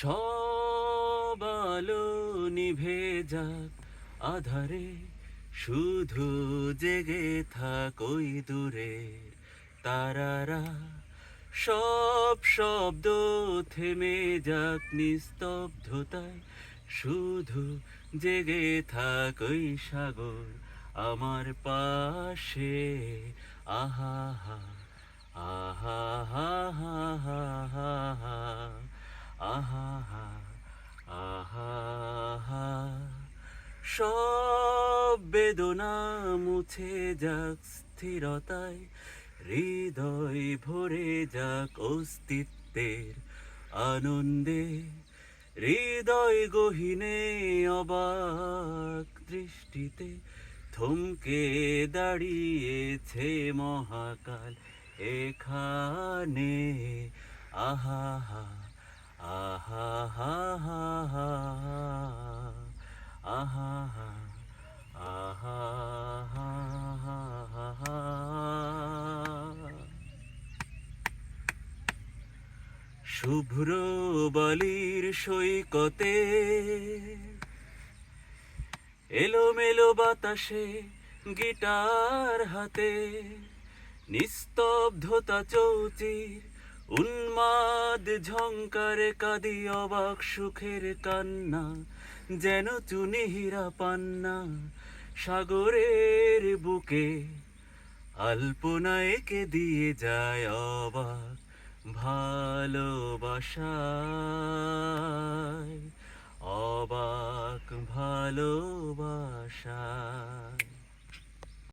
সব নিভে যাক আধারে, শুধু জেগে থাক ওই দূরে। তারারা সব শব্দ থেমে যাক নিস্তব্ধতায়, শুধু জেগে থাক ওই সাগর আমার পাশে। আহা হা, আহা আহা সব বেদনা মুছে যাক স্থিরতায়, হৃদয় ভরে যাক অস্তিত্বের আনন্দে। হৃদয় গহিনে অবাক দৃষ্টিতে থমকে দাঁড়িয়েছে মহাকাল এখানে। আহা। আহা হা হা হা আহা হা হা হা শুভ্র বালির সৈকতে এলোমেলো বাতাসে গিটার হাতে নিস্তব্ধতা চৌচির উন্মাদ ঝঙ্কারে কাঁদি অবাক সুখের কান্না, যেন চুনি হীরা পান্না। সাগরের বুকে আলপনা একে দিয়ে যায় অবাক ভালোবাসায়। অবাক ভালোবাসায়